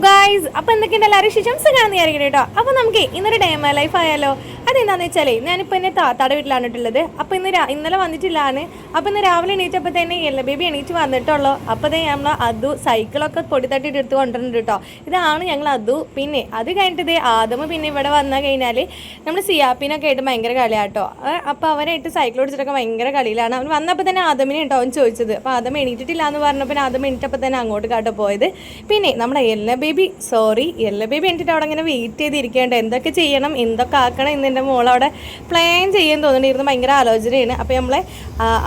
Guys അപ്പൊ എന്തൊക്കെയുണ്ട് എല്ലാവരും ശിശംസ കാണുന്ന വിചാരിക്കട്ടെ കേട്ടോ. അപ്പോൾ നമുക്ക് ഇന്നൊരു ഡേ മൈ ലൈഫ് ആയാലോ? അതെന്താന്ന് വെച്ചാലേ ഞാനിപ്പോൾ എന്നെ താത്താടെ വീട്ടിലാണ് ഇട്ടുള്ളത് അപ്പോൾ ഇന്ന് ഇന്നലെ വന്നിട്ടില്ലാണ് അപ്പോൾ ഇന്ന് രാവിലെ എണീറ്റപ്പോൾ തന്നെ എല്ലാ ബേബി എണീറ്റ് വന്നിട്ടുള്ളൂ. അപ്പോൾ തന്നെ നമ്മൾ അതു സൈക്കിളൊക്കെ പൊടി തട്ടിട്ട് എടുത്ത് കൊണ്ടുവരുന്നുണ്ട് കേട്ടോ. ഇതാണ് ഞങ്ങൾ അതു. പിന്നെ അത് കഴിഞ്ഞിട്ട് ദേ ആദമ പിന്നെ ഇവിടെ വന്നു കഴിഞ്ഞാൽ നമ്മൾ സിയാപ്പിനൊക്കെ ആയിട്ട് ഭയങ്കര കളിയാട്ടോ അപ്പോൾ അവരായിട്ട് സൈക്കിൾ ഓടിച്ചിട്ടൊക്കെ ഭയങ്കര കളിയിലാണ്. അവൻ വന്നപ്പോൾ തന്നെ ആദമിനെ കേട്ടോ അവൻ ചോദിച്ചത്. അപ്പോൾ ആദം എണീറ്റിട്ടില്ല എന്ന് പറഞ്ഞപ്പോൾ ആദം എണീറ്റപ്പോൾ തന്നെ അങ്ങോട്ട് കാട്ടോ പോയത്. പിന്നെ നമ്മുടെ എല്ലാ ബേബി സോറി എല്ലാ ബേബി എണീറ്റിട്ട് അവിടെ ഇങ്ങനെ വെയിറ്റ് ചെയ്തിരിക്കേണ്ട? എന്തൊക്കെ ചെയ്യണം? എന്തൊക്കെ ആക്കണം? എന്ന് മോൾ അവിടെ പ്ലാൻ ചെയ്യാൻ തോന്നിയിരുന്നു ഭയങ്കര ആലോചനയാണ്. അപ്പോൾ നമ്മളെ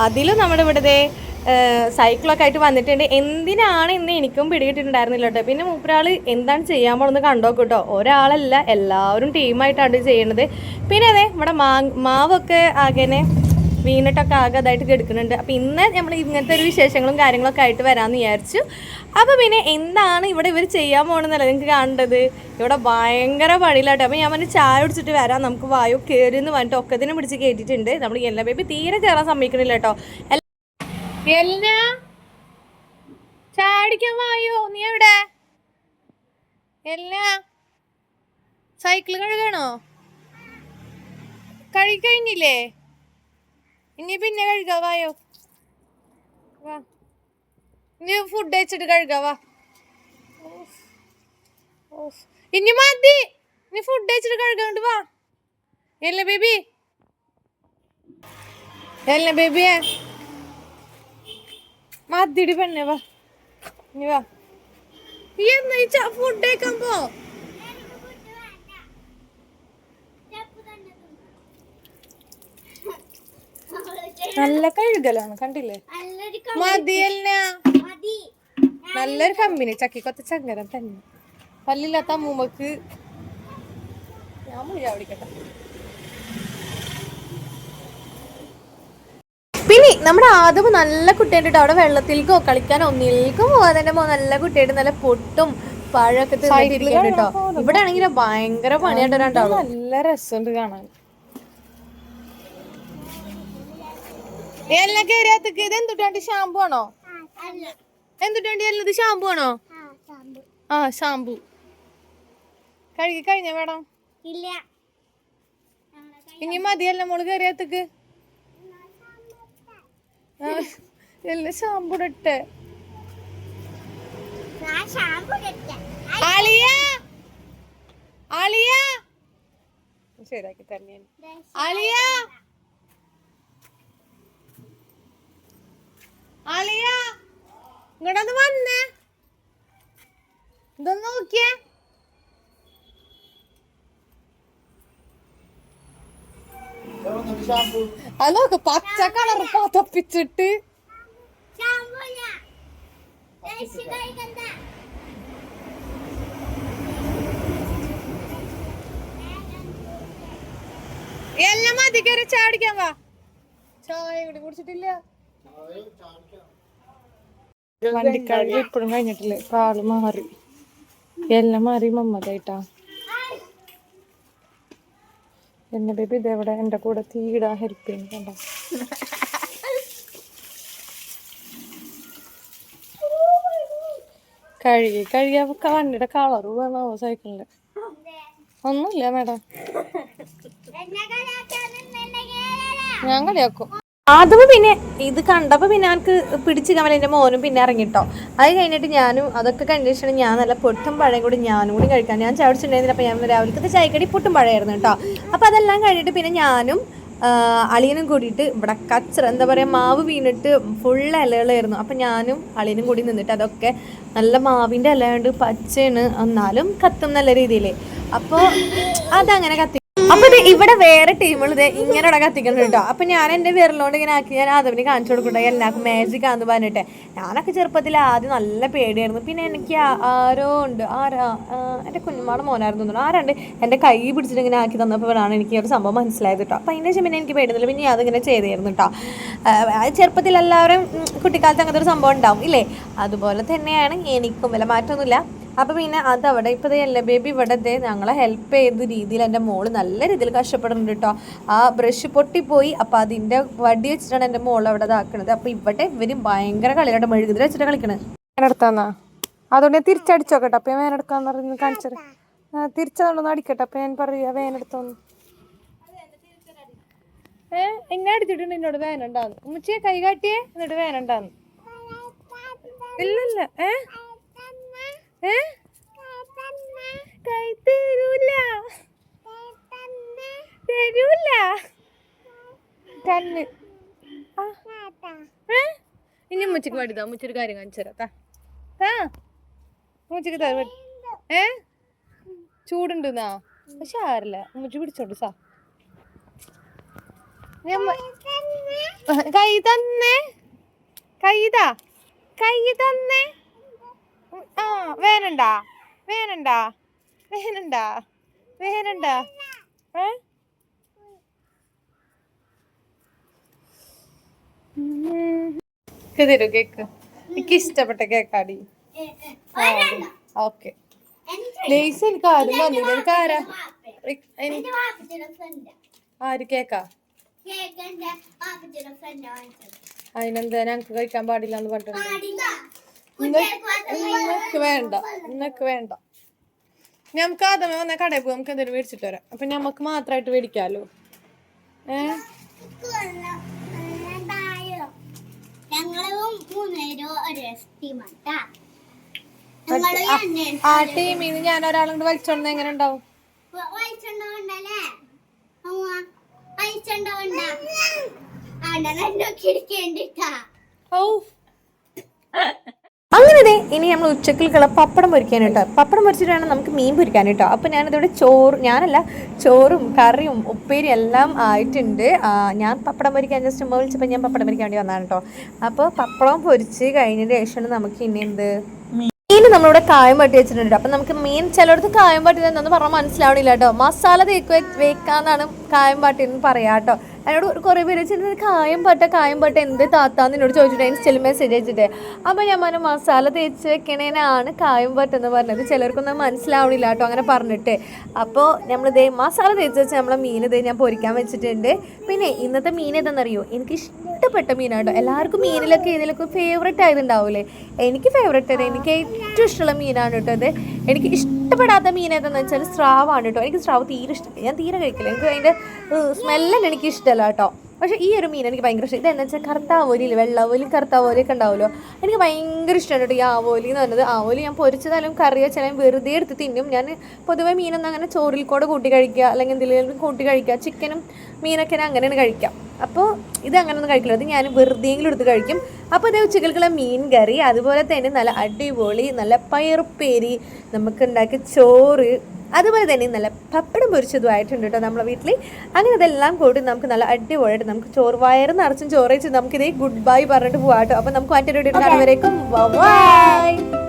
അതിലും നമ്മുടെ ഇവിടുത്തെ സൈക്കിളൊക്കെ ആയിട്ട് വന്നിട്ടുണ്ട്. എന്തിനാണ് ഇന്ന് എനിക്കും പിടികിട്ടിട്ടുണ്ടായിരുന്നില്ല കേട്ടോ പിന്നെ മൂപ്പരാൾ എന്താണ് ചെയ്യാൻ പോണെന്ന് കണ്ടോക്ക് കേട്ടോ. ഒരാളല്ല എല്ലാവരും ടീമായിട്ടാണ് ചെയ്യണത്. പിന്നെ അതെ നമ്മുടെ മാ മാവൊക്കെ ആകെനെ വീണിട്ടൊക്കെ ആകെ അതായിട്ട് കിടക്കുന്നുണ്ട്. അപ്പം ഇന്ന് നമ്മൾ ഇങ്ങനത്തെ ഒരു വിശേഷങ്ങളും കാര്യങ്ങളൊക്കെ ആയിട്ട് വരാമെന്ന് വിചാരിച്ചു. അപ്പോൾ പിന്നെ എന്താണ് ഇവിടെ ഇവർ ചെയ്യാൻ പോകണമെന്നല്ല നിങ്ങൾക്ക് കാണേണ്ടത്? ഇവിടെ ഭയങ്കര പണിയിലാട്ടോ. അപ്പം ഞാൻ പറഞ്ഞ് ചായ കുടിച്ചിട്ട് വരാം. നമുക്ക് വായു കയറി എന്ന് പറഞ്ഞിട്ട് ഒക്കത്തിനെ പിടിച്ച് കയറ്റിയിട്ടുണ്ട് നമ്മൾ എല്ലാ ബേബി തീരെ കയറാൻ സമ്മതിക്കണില്ല കേട്ടോ. എല്ലാ ചാടിക്കാൻ സൈക്കിൾ കഴുകണോ? കഴുകി ഇനി പിന്നെ കഴുകാ വായോ. വാ. ഇനി ഫുഡ് കഴിച്ചിട്ട് കഴുകാ വാ. ഓഫ്. ഓഫ്. ഇനി മതി. ഇനി ഫുഡ് കഴിച്ചിട്ട് കഴുകാണ്ട് വാ. എല്ല ബേബി. എല്ല ബേബിയെ. മതിടി പെണ്ണെ വാ. ഇനി വാ. ഈ എന്നാ ഫുഡ് കഴിക്കാൻ പോ. നല്ല കഴുകലാണ് കണ്ടില്ലേ? മതിയല്ല. നല്ലൊരു കമ്പിനി ചക്കിക്കൊത്ത ചങ്കരം തന്നെ. പല്ലില്ലാത്ത അമ്മൂമ്മക്ക് ഞാൻ പിന്നെ നമ്മുടെ ആദവ് നല്ല കുട്ടിയായിട്ട് അവിടെ വെള്ളത്തിലേക്കോ കളിക്കാനോ ഒന്നിലേക്കോ പോകാതെ തന്നെ നല്ല കുട്ടിയായിട്ട് നല്ല പൊട്ടും പഴമൊക്കെ കേട്ടോ. ഇവിടെ ആണെങ്കിൽ ഭയങ്കര പണിയായിട്ട് രണ്ടാളും നല്ല രസമുണ്ട് കാണാൻ. എല്ലാം കയറിയാത്തക്ക് ഇത് എന്തുട്ടാണ്ട് ഷാമ്പു ആണോ? എന്തുട്ടാണ്ട് എല്ലാം ഇത് ഷാമ്പു ആണോ? ആ ഷാമ്പു. കഴുകി കഴിഞ്ഞ മേഡം? ഇല്ല. ഇനി മതിയല്ല മോൾ കയറിയാത്തക്ക് എല്ലാം ഷാമ്പു ഇടട്ടെ. ആലിയ ആലിയ ശരിയാക്കി തന്നെ ആലിയ ആലിയ ഇങ്ങോട്ടൊന്ന് വന്നേ. ഇതൊന്ന് നോക്കിയേ. അത് നോക്ക് പച്ച കളർ പതപ്പിച്ചിട്ട്. എല്ലാം മതി കയറി ചാടിക്കാൻ വാ. ചായ കൂടി കുടിച്ചിട്ടില്ല. വണ്ടിക്കാട് ഇപ്പോഴും കഴിഞ്ഞിട്ടില്ല. കാൾ മാറി. എല്ലാം മാറി മമ്മതായിട്ടാ എന്നെ ബേബി ഇതെവിടെ എന്റെ കൂടെ തീടാ ഹെൽപ്പ് ചെയ്യുന്നു കണ്ടോ? കഴുകി കഴുകിയ വണ്ടിയുടെ കളറ് വേണോ സൈക്കിളിൽ ഒന്നുമില്ല മേഡം. ഞാൻ കളിയാക്കും. ആദ്യമേ പിന്നെ ഇത് കണ്ടപ്പോ പിന്നെ എനിക്ക് പിടിച്ച് എന്റെ മോനും പിന്നെ ഇറങ്ങിട്ടോ. അത് കഴിഞ്ഞിട്ട് ഞാനും അതൊക്കെ കണ്ടിട്ട് ഞാൻ നല്ല പൊട്ടും പഴയും കൂടി ഞാനും കൂടി കഴിക്കാൻ. ഞാൻ ചവിടിച്ചിട്ടുണ്ടായിരുന്നില്ല അപ്പോൾ ഞാൻ രാവിലത്തെ ചായക്കടി പൊട്ടും പഴയായിരുന്നു കേട്ടോ. അപ്പോൾ അതെല്ലാം കഴിഞ്ഞിട്ട് പിന്നെ ഞാനും അളിയനും കൂടിയിട്ട് ഇവിടെ കച്ചറ എന്താ പറയുക മാവ് വീണിട്ട് ഫുൾ ഇലകളായിരുന്നു. അപ്പം ഞാനും അളിയനും കൂടി നിന്നിട്ട് അതൊക്കെ നല്ല മാവിന്റെ ഇല പച്ചയാണ്. എന്നാലും കത്തും നല്ല രീതിയിൽ അപ്പോൾ അതങ്ങനെ കത്തി അപ്പൊ ഇവിടെ വേറെ ടീമുകൾ ഇത് ഇങ്ങനെ ഇവിടെ കത്തിക്കുന്നുണ്ട് കേട്ടോ അപ്പൊ ഞാൻ എന്റെ വിരലോണ്ട് ഇങ്ങനെ ആക്കി ഞാൻ ആദവിനെ കാണിച്ചു കൊടുക്കട്ടെ എല്ലാവർക്കും മാജിക് ആന്ന് പറഞ്ഞിട്ട്. ഞാനൊക്കെ ചെറുപ്പത്തിൽ ആദ്യം നല്ല പേടിയായിരുന്നു. പിന്നെ എനിക്ക് ആരോ ഉണ്ട് ആരാ എന്റെ കുഞ്ഞുമാടെ മോനായിരുന്നു തോന്നുന്നു. ആരാണ്ട് എന്റെ കൈ പിടിച്ചിട്ട് ഇങ്ങനെ ആക്കി തന്നപ്പോഴാണ് എനിക്ക് ഒരു സംഭവം മനസ്സിലായത് കേട്ടോ അപ്പൊ അതിന്റെ ശേഷം പിന്നെ എനിക്ക് പേടിയുന്നില്ല പിന്നെ അതിങ്ങനെ ചെയ്തായിരുന്നു കേട്ടോ ചെറുപ്പത്തിൽ എല്ലാവരും കുട്ടിക്കാലത്ത് അങ്ങനത്തെ ഒരു സംഭവം ഉണ്ടാവും ഇല്ലേ? അതുപോലെ തന്നെയാണ് എനിക്കും വില മാറ്റമൊന്നുമില്ല അപ്പോൾ പിന്നെ അതവിടെ ഇപ്പോൾ അല്ല ബേബി ഇവിടെ ദേ ഞങ്ങളെ ഹെൽപ്പ് ചെയ്ത രീതിയിൽ എന്റെ മോൾ നല്ല രീതിയിൽ കഷ്ടപ്പെടുന്നുണ്ട് കേട്ടോ ആ ബ്രഷ് പൊട്ടിപ്പോയി അപ്പോൾ അതിന്റെ വടി വെച്ചിട്ടാണ് എന്റെ മോൾ അവിടെ ഇതാക്കണത്. അപ്പോൾ ഇവിടെ ഇവർ ഭയങ്കര കളിയാണ് മെഴുകുതിരി വെച്ചിട്ട് കളിക്കണത് എടുത്താന്നാ? അതുകൊണ്ട് ഞാൻ തിരിച്ചടിച്ചോക്കട്ടെ അപ്പൊ ഞാൻ വേനെടുക്കാന്ന് പറഞ്ഞു കാണിച്ചത് തിരിച്ചതുകൊണ്ടൊന്ന് അടിക്കട്ടെ അപ്പൊ ഞാൻ പറയാ വേനെടുത്തോന്ന് ഏ എന്നെ അടിച്ചിട്ടുണ്ട് എന്നോട് വേനുണ്ടാന്ന് ഉമ്മച്ചിയെ കൈ കാട്ടിയേ എന്നിട്ട് വേനുണ്ടാന്ന് ഇല്ലല്ല ഏ? ഏ? കൈ തരൂല. തന്നെ? ഇനി ഉമ്മച്ചൊരു കാര്യം കാണിച്ചു തരാം. താ. ഏ? ചൂടുണ്ടെന്നാ പക്ഷെ ആരില്ല മുച്ചു പിടിച്ചോണ്ട് സാ. കൈ തന്നെ. കൈതാ കൈ തന്നേ. ആ വേനണ്ട വേനണ്ട വേനണ്ട വേനണ്ട ഏ? തരൂ കേക്ക്. എനിക്ക് ഇഷ്ടപ്പെട്ട കേക്കാടി. ഓക്കെ. ലേസ് എനിക്ക് ആരും തന്നില്ല. എനിക്ക് ആരാ? ആര് കേക്കാ? അതിനെന്താ? ഞങ്ങക്ക് കഴിക്കാൻ പാടില്ല എന്ന് പറഞ്ഞിട്ടുണ്ട് നിങ്ങക്ക് വേണ്ട നിനക്ക് വേണ്ട. നമുക്ക് ആദ്യമേ വന്ന കടയിൽ പോയി നമുക്ക് എന്തെങ്കിലും മേടിച്ചിട്ട് വരാം. അപ്പൊ നമുക്ക് മാത്രമായിട്ട് മേടിക്കാലോ. ഏ? ആ ടീമിൽ ഞാൻ ഞാൻ ഒരാളുകൊണ്ട് വലിച്ചോണ്ട് എങ്ങനെ ഉണ്ടാവും? വായിച്ചോണ്ടല്ലേ അങ്ങനെ ഇനി നമ്മൾ ഉച്ചക്കിലേക്കുള്ള പപ്പടം പൊരിക്കാൻ കേട്ടോ. പപ്പടം പൊരിച്ചിട്ട് വേണം നമുക്ക് മീൻ പൊരിക്കാൻ കേട്ടോ. അപ്പോൾ ഞാനിതിവിടെ ചോറ് ഞാനല്ല ചോറും കറിയും ഉപ്പേരി എല്ലാം ആയിട്ടുണ്ട്. ഞാൻ പപ്പടം പൊരിക്കാൻ ജസ്റ്റ് ഉമ്മ വിളിച്ചപ്പോൾ ഞാൻ പപ്പടം പൊരിക്കാൻ വേണ്ടി വന്നാണ് കേട്ടോ. അപ്പോൾ പപ്പടം പൊരിച്ച് കഴിഞ്ഞതിന് ശേഷമാണ് നമുക്ക് ഇനി എന്ത്? മീൻ നമ്മളിവിടെ കായം പട്ടി വെച്ചിട്ടുണ്ട് അപ്പം നമുക്ക് മീൻ ചിലയിടത്ത് കായം എന്താണെന്ന് പറഞ്ഞാൽ മനസ്സിലാവണില്ല കേട്ടോ. മസാല തേക്ക് വെക്കാന്നാണ് കായം പാട്ടി എന്ന് പറയാം കേട്ടോ. എന്നോട് കുറേ പേര് വെച്ചിട്ട് കായം പട്ട കായം പട്ട എന്ത് താത്താന്ന് എന്നോട് ചോദിച്ചിട്ട് ചെല്ലു മെസ്സേജ് അയച്ചിട്ട് അപ്പം ഞാൻ പറഞ്ഞു മസാല തേച്ച് വെക്കണേനാണ് കായം പട്ട എന്ന് പറഞ്ഞത്. ചിലർക്കൊന്നും മനസ്സിലാവണില്ല കേട്ടോ അങ്ങനെ പറഞ്ഞിട്ട്. അപ്പോൾ ഇതേ മസാല തേച്ച് വെച്ച് നമ്മളെ മീൻ ഇതേ ഞാൻ പൊരിക്കാൻ വെച്ചിട്ടുണ്ട്. പിന്നെ ഇന്നത്തെ മീൻ ഏതാണെന്നറിയോ എനിക്ക് ഇഷ്ടപ്പെട്ട മീനാട്ടോ എല്ലാവർക്കും മീനിലൊക്കെ ഇതിലൊക്കെ ഫേവറേറ്റ് ആയതുണ്ടാവൂലേ? എനിക്ക് ഫേവറേറ്റ് ആണ് എനിക്ക് ഏറ്റവും ഇഷ്ടമുള്ള മീനാണ് കേട്ടോ അത് എനിക്ക് ഇഷ്ടപ്പെടാത്ത മീൻ ഏതാണെന്ന് വെച്ചാൽ സ്രാവാണ് കേട്ടോ. എനിക്ക് സ്രാവ് തീരെ ഇഷ്ടമില്ല ഞാൻ തീരെ കഴിക്കില്ല. എനിക്ക് അതിന്റെ സ്മെല്ലിന് എനിക്ക് ഇഷ്ടമല്ല കേട്ടോ. പക്ഷേ ഈ ഒരു മീൻ എനിക്ക് ഭയങ്കര ഇഷ്ടം. ഇതെന്ന് വെച്ചാൽ കറുത്താവോലിയിൽ വെള്ളാവോലി കറുത്താവോലി ഒക്കെ ഉണ്ടാവുമല്ലോ. എനിക്ക് ഭയങ്കര ഇഷ്ടമാണ് കേട്ടോ ഈ ആവോലി എന്ന് പറയുന്നത്. ആവോലി ഞാൻ പൊരിച്ചതാലും കറി വെച്ചാലും വെറുതെ എടുത്ത് തിന്നും. ഞാൻ പൊതുവേ മീനൊന്നും അങ്ങനെ ചോറിൽ കൂടെ കൂട്ടി കഴിക്കുക അല്ലെങ്കിൽ എന്തെങ്കിലും കൂട്ടി കഴിക്കുക ചിക്കനും മീനൊക്കെ ഞാൻ അങ്ങനെയാണ് കഴിക്കാം അപ്പോൾ ഇത് അങ്ങനെയൊന്നും കഴിക്കില്ല. അത് ഞാൻ വെറുതെയെങ്കിലും എടുത്ത് കഴിക്കും. അപ്പോൾ അതേ ഉച്ചകൾക്കുള്ള മീൻ കറി അതുപോലെ തന്നെ നല്ല അടിപൊളി നല്ല പയറുപ്പേരി നമുക്ക് ഉണ്ടാക്കിയ ചോറ് അതുപോലെ തന്നെ നല്ല പപ്പടം പൊരിച്ചതുമായിട്ടുണ്ട് കേട്ടോ നമ്മളെ വീട്ടിൽ അങ്ങനെ അതെല്ലാം കൂടി നമുക്ക് നല്ല അടിപൊളിയായിട്ട് നമുക്ക് ചോറ് വയറ് നിറച്ചും ചോറ് വെച്ച് നമുക്കിതേ ഗുഡ് ബൈ പറഞ്ഞിട്ട് പോകാം കേട്ടോ. അപ്പോൾ നമുക്ക് മറ്റൊരു വീഡിയോ കാണുന്നവരേക്കും ബൈ